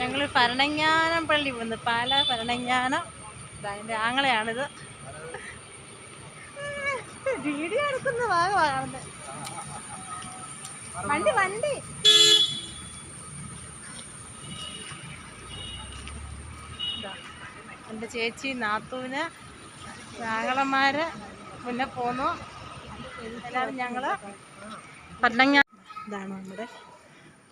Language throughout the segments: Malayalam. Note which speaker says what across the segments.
Speaker 1: ഞങ്ങൾ ഭരണങ്ങാനം പള്ളി വന്ന് പാല ഭരണങ്ങാനം ഇതാ എന്റെ ആങ്ങളെയാണിത്. വീഡിയോ എടുക്കുന്ന ഭാഗമാണ് വണ്ടി വണ്ടി. എന്റെ ചേച്ചി നാത്തൂന് ആങ്ങളമാര് പിന്നെ പോന്നു. എല്ലാവരും ഞങ്ങൾ ഭരണങ്ങാനം ഇതാണ് നമ്മുടെ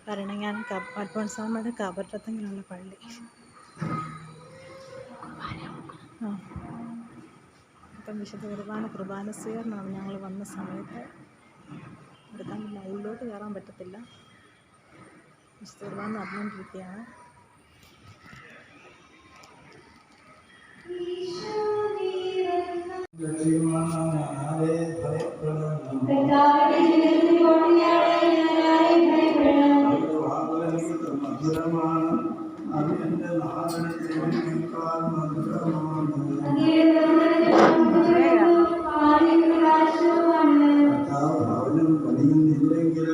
Speaker 1: ഭരണങ്ങാനം അൽഫോൺസാമ്മയുടെ കബറത്തങ്ങനെയുള്ള പള്ളി. ആ. അപ്പം വിശുദ്ധ കുർബാന കുർബാന സ്വീകരണമാണ് ഞങ്ങൾ വന്ന സമയത്ത്. എടുക്കാൻ പറ്റില്ല ഉള്ളിലോട്ട് കയറാൻ പറ്റത്തില്ല. വിശുദ്ധ കുർബാന നടന്നുകൊണ്ടിരിക്കുകയാണ്.
Speaker 2: മധുരമാണ് അതിന്റെ നാടനേക്കാൾ മധുരമാണ് കർത്താവ് ഭവനം പണിയുന്നില്ലെങ്കിൽ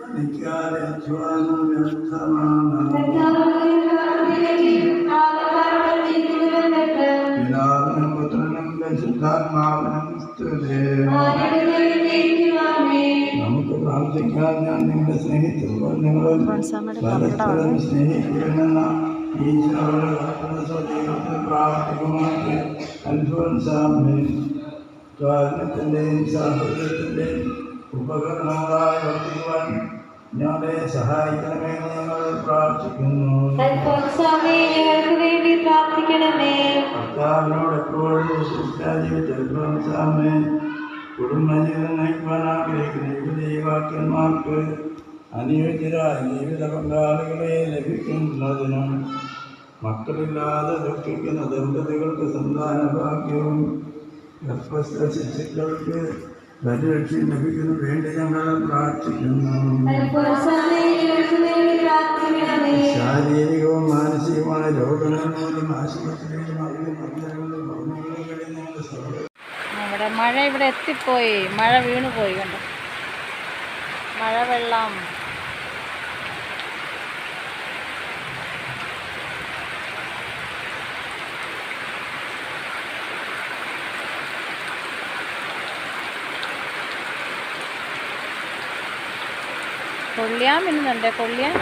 Speaker 2: പണിക്കാരെ അധ്വാനം വ്യർത്ഥമാണ് പിതാവിനും പുത്രനും പരിശുദ്ധാത്മാവിനും സ്തുതേ. പ്രാർത്ഥിക്കാൻ ഞാൻ നിങ്ങളെ നിങ്ങൾ
Speaker 1: അൽഫോൺസാമ്മയുടെ
Speaker 2: പരസ്പരം സ്നേഹിക്കണമെന്ന ഈശോയുടെ കൽപ്പന പ്രാർത്ഥിക്കുമാറ്റി അൽഫോൻസാമേ കാരണത്തിന്റെയും സാഹചര്യത്തിന്റെയും ഉപകരണങ്ങളായി വർത്തിക്കുവാൻ ഞങ്ങളെ സഹായിക്കണമെന്ന് ഞങ്ങൾ പ്രാർത്ഥിക്കുന്നു.
Speaker 3: വേണ്ടി പ്രാർത്ഥിക്കണമേ.
Speaker 2: കർത്താവിനോട് എപ്പോഴും അൽഫോൻസാമേ കുടുംബജീവിതം നയിക്കുവാൻ ആഗ്രഹിക്കുന്ന. യുവദൈവാക്യന്മാർക്ക് അനുയോജ്യരായ ജീവിത പങ്കാളികളെ ലഭിക്കുന്നതിനും മക്കളില്ലാതെ ദുഃഖിക്കുന്ന ദമ്പതികൾക്ക് സന്താന ഭാഗ്യവും ഗർഭസ്ഥ ശിശുക്കൾക്ക് പരിരക്ഷയും ലഭിക്കുന്നു. വേണ്ടി ഞങ്ങൾ പ്രാർത്ഥിക്കുന്നു. ശാരീരികവും മാനസികവുമായ രോഗങ്ങൾ മൂലം ആശുപത്രിയിലും മന്ദിരങ്ങളിലും ഭവനങ്ങളിലും ഞങ്ങളുടെ
Speaker 1: മഴ ഇവിടെ എത്തിപ്പോയി. മഴ വീണു പോയി കണ്ടോ? മഴവെള്ളം. കൊള്ളിയാൻ മിന്നുന്നുണ്ട് കൊള്ളിയാൻ